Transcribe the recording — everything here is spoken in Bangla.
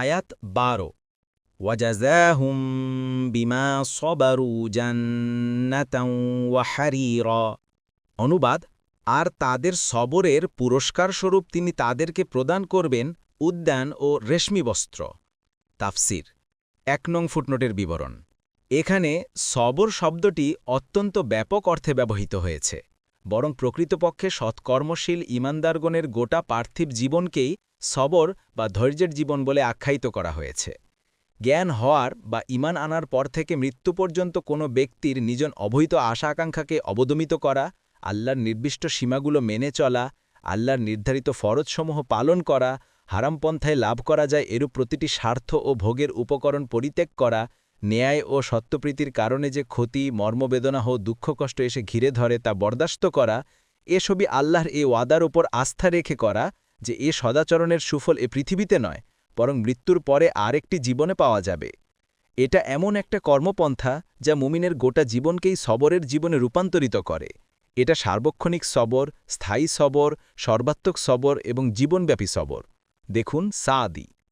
আয়াত বারো। ওয়াজাজাহুম বিমা সবারু জান্নাতাও ওয়াহারিরা অনুবাদ, আর তাদের সবরের পুরস্কারস্বরূপ তিনি তাদেরকে প্রদান করবেন উদ্যান ও রেশমি বস্ত্র। তাফসির, এক নং ফুটনোটের বিবরণ। এখানে সবর শব্দটি অত্যন্ত ব্যাপক অর্থে ব্যবহৃত হয়েছে। বরং প্রকৃতপক্ষে সৎকর্মশীল ইমানদারগণের গোটা পার্থিব জীবনকেই সবর বা ধৈর্যের জীবন বলে আখ্যায়িত করা হয়েছে। জ্ঞান হওয়ার বা ইমান আনার পর থেকে মৃত্যু পর্যন্ত কোনো ব্যক্তির নিজন অবহিত আশা আকাঙ্ক্ষাকে অবদমিত করা, আল্লাহর নির্দিষ্ট সীমাগুলো মেনে চলা, আল্লাহর নির্ধারিত ফরজসমূহ পালন করা, হারামপন্থায় লাভ করা যায় এরূপ প্রতিটি স্বার্থ ও ভোগের উপকরণ পরিত্যাগ করা ন্যায় ও সত্যপ্রীতির কারণে যে ক্ষতি, মর্মবেদনা ও দুঃখকষ্ট এসে ঘিরে ধরে তা বরদাস্ত করা এসবই আল্লাহর এ ওয়াদার ওপর আস্থা রেখে করা যে এ সদাচরণের সুফল এ পৃথিবীতে নয়, বরং মৃত্যুর পরে আরেকটি জীবনে পাওয়া যাবে। এটা এমন একটা কর্মপন্থা যা মুমিনের গোটা জীবনকেই সবরের জীবনে রূপান্তরিত করে। এটা সার্বক্ষণিক সবর, স্থায়ী সবর, সর্বাত্মক সবর এবং জীবনব্যাপী সবর। দেখুন সাদি।